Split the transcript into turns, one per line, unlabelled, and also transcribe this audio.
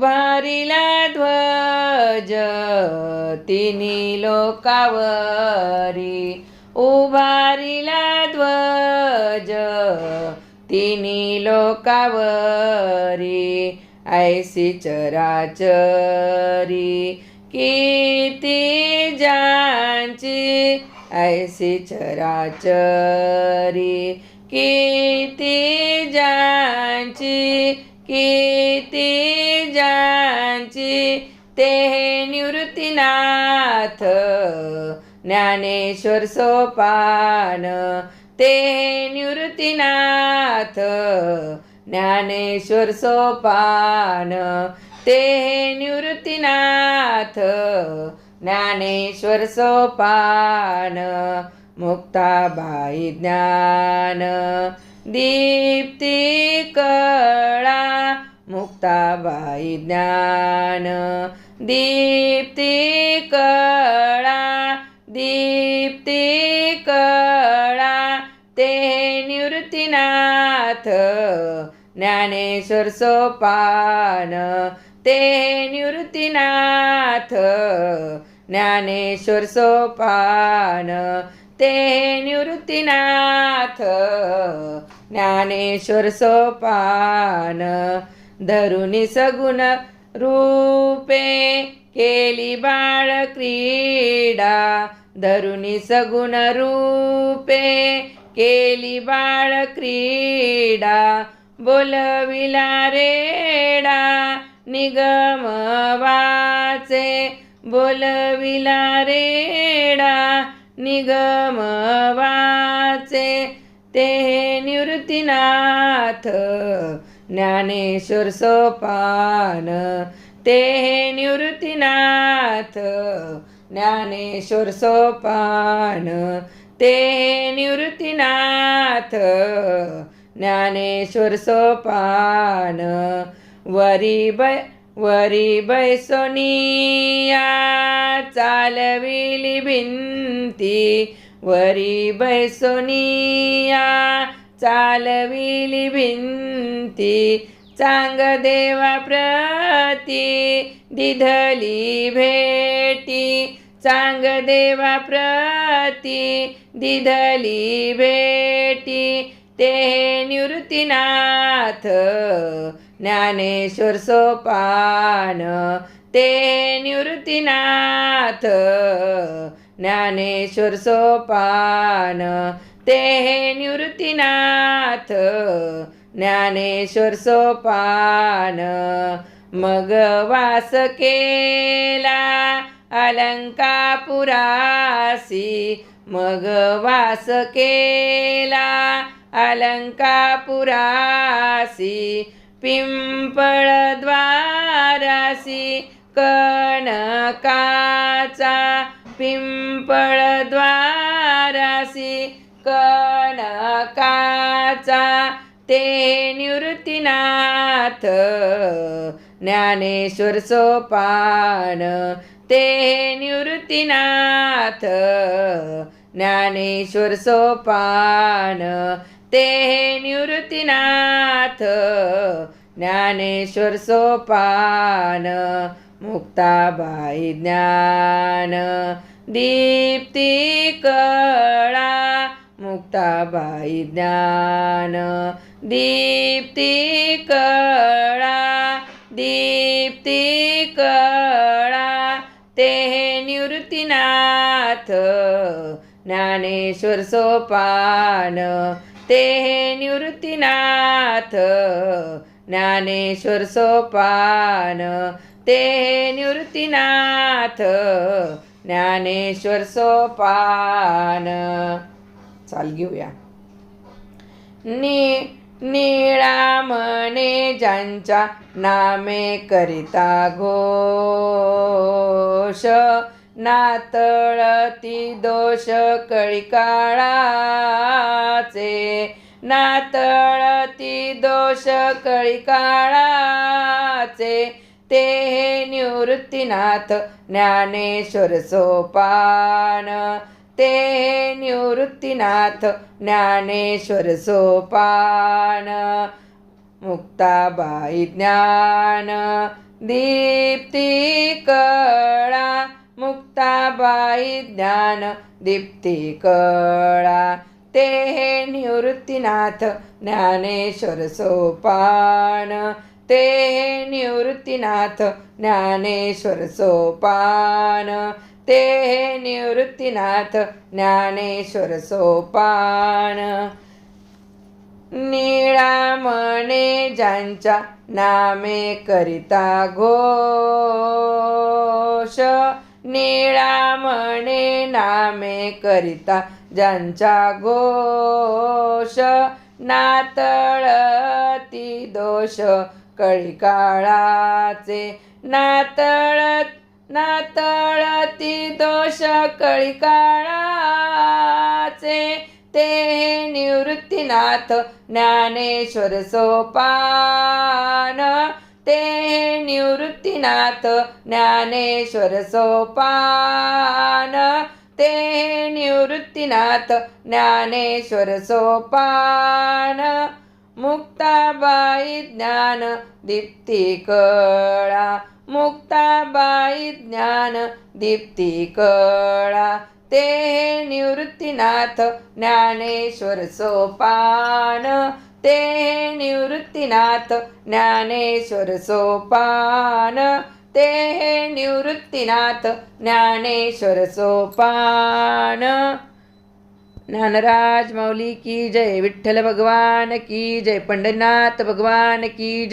उभारिला ध्वज तिन्ही लोकावरी. उभारिला ध्वज तिन्ही लोकावरी. ऐसी चराचरी किती ज्यांची ऐसी चराचरी किती ज्यांची किती ज्यांची ते निवृत्तीनाथ ज्ञानेश्वर सोपान ते निवृत्तीनाथ ज्ञानेश्वर सोपान ते निवृत्तीनाथ ज्ञानेश्वर सोपान मुक्ताबाई ज्ञान. दीप्ती कळा मुक्ताबाई ज्ञान. दीप्ती कळा दीप्ती कळा ते निवृत्तीनाथ. ज्ञानेश्वर सोपान ते निवृत्तीनाथ. ज्ञानेश्वर सोपान ते निवृत्तीनाथ ज्ञानेश्वर सोपान धरुणी सगुण रूपे केली बाळ क्रीडा धरुणी सगुण रूपे केली बाळ क्रीडा बोलविला रेडा निगम वाचे बोलविला रेडा निगमवाचे. ते निवृत्तीनाथ ज्ञानेश्वर सोपान. ते निवृत्तीनाथ ज्ञानेश्वर सोपान. ते निवृत्तीनाथ ज्ञानेश्वर सोपान. वरी बै वरी बैसोनिया. चालविली भिंती वरी बैसोनिया चालविली भिंती चांग देवा प्रती दिधली भेटी चांग देवा प्रती दिधली भेटी ते निवृत्तीनाथ ज्ञानेश्वर सोपान ते निवृत्तीनाथ. ज्ञानेश्वर सोपान ते निवृत्तीनाथ. ज्ञानेश्वर सोपान मग वास केला अलंकापुरासी. मग वास केला अलंकापुरासी. पिंपळद्वारासी कणकाचा पिंपळद्वारासी कणकाचा ते निवृत्तीनाथ ज्ञानेश्वर सोपान ते निवृत्तीनाथ ज्ञानेश्वर सोपान ते निवृत्तीनाथ ज्ञानेश्वर सोपान मुक्ताबाई ज्ञान दीप्ती कळा मुक्ताबाई ज्ञान दीप्ती कळा दीप्ती कळा ते निवृत्तीनाथ ज्ञानेश्वर सोपान ते निवृत्तीनाथ ज्ञानेश्वर सोपान. ते निवृत्तीनाथ ज्ञानेश्वर सोपान. चाल घेऊया. नि निळा ज्यांच्या नामे करिता घोष नातळती दोष कळी काळा. असे नातळती दोष कळिकाळाचे. ते निवृत्तीनाथ ज्ञानेश्वर सोपान. ते निवृत्तीनाथ ज्ञानेश्वर सोपान. मुक्ताबाई ज्ञान. दीप्ती कळा. मुक्ताबाई ज्ञान. दीप्ती कळा. ते हे निवृत्तीनाथ ज्ञानेश्वर सोपान. ते हे निवृत्तीनाथ ज्ञानेश्वर सोपान. ते हे निवृत्तीनाथ ज्ञानेश्वर सोपान. निळामणे ज्यांच्या नामे करिता घोष. निळा म्हणे नामे करिता ज्यांच्या घोष नातळती दोष कळी काळाचे नातळत नातळती दोष कळी काळाचे ते निवृत्तीनाथ ज्ञानेश्वर सोपान ते निवृत्तीनाथ ज्ञानेश्वर सोपान. ते निवृत्तीनाथ ज्ञानेश्वर सोपान. मुक्ताबाई ज्ञान दीप्ती कळा मुक्ताबाई ज्ञान दीप्ती कळा ते निवृत्तीनाथ ज्ञानेश्वर सोपान. ते निवृत्तीनाथ ज्ञानेश्वर सोपान. ते निवृत्तीनाथ ज्ञानेश्वर सोपान. ज्ञानराज माऊली की जय विठ्ठल भगवान की जय पंढरीनाथ भगवान की जय.